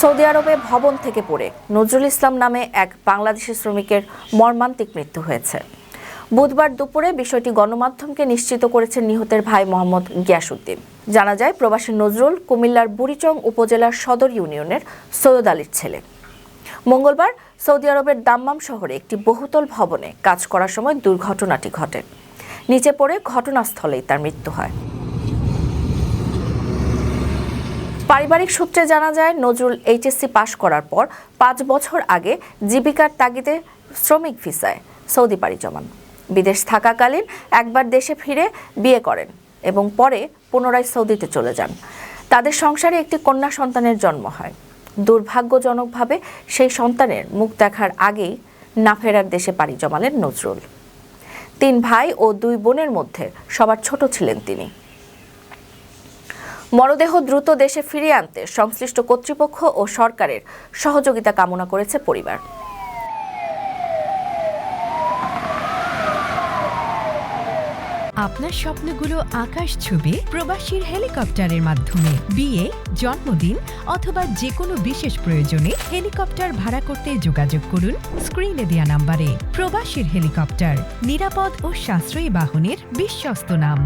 Saudi আরবে ভবন থেকে পড়ে নজরুল ইসলাম নামে এক বাংলাদেশি শ্রমিকের মর্মান্তিক মৃত্যু হয়েছে। বুধবার দুপুরে বিষয়টি গণমাধ্যমকে নিশ্চিত করেছেন নিহতের ভাই মোহাম্মদ গিয়াসুদ্দিন জানা যায়, প্রবাসী নজরুল কুমিল্লার বুড়িচং উপজেলার সদর ইউনিয়নের সৈয়দ আলীর ছেলে। মঙ্গলবার সৌদি আরবের দাম্মাম শহরে একটি বহুতল ভবনে কাজ করার সময় দুর্ঘটনাটি ঘটে। নিচে পড়ে ঘটনাস্থলেই তার মৃত্যু হয়। পারিবারিক সূত্রে জানা যায়, নজরুল এইচএসসি পাশ করার পর পাঁচ বছর আগে জীবিকার তাগিদে শ্রমিক ভিসায়। সৌদি পাড়ি জমান। বিদেশ থাকাকালীন একবার দেশে ফিরে বিয়ে করেন এবং পরে পুনরায় সৌদিতে চলে যান। তাদের সংসারে একটি কন্যা সন্তানের জন্ম হয়। দুর্ভাগ্যজনকভাবে সেই সন্তানের মুখ দেখার আগেই না ফেরার দেশে পাড়ি জমালেন নজরুল। তিন ভাই ও দুই বোনের মধ্যে সবার ছোট ছিলেন তিনি। মরদেহ দ্রুত দেশে ফিরিয়ে আনতে সংশ্লিষ্ট কর্তৃপক্ষ ও সরকারের সহযোগিতা কামনা করেছে পরিবার। আপনার স্বপ্নগুলো আকাশ ছুবে প্রবাসীর হেলিকপ্টারের মাধ্যমে। বিয়ে, জন্মদিন অথবা যে কোনো বিশেষ প্রয়োজনে হেলিকপ্টার ভাড়া করতে যোগাযোগ করুন স্ক্রিনে দেওয়া নাম্বারে। প্রবাসীর হেলিকপ্টার, নিরাপদ ও সাশ্রয়ী বাহনের বিশ্বস্ত নাম।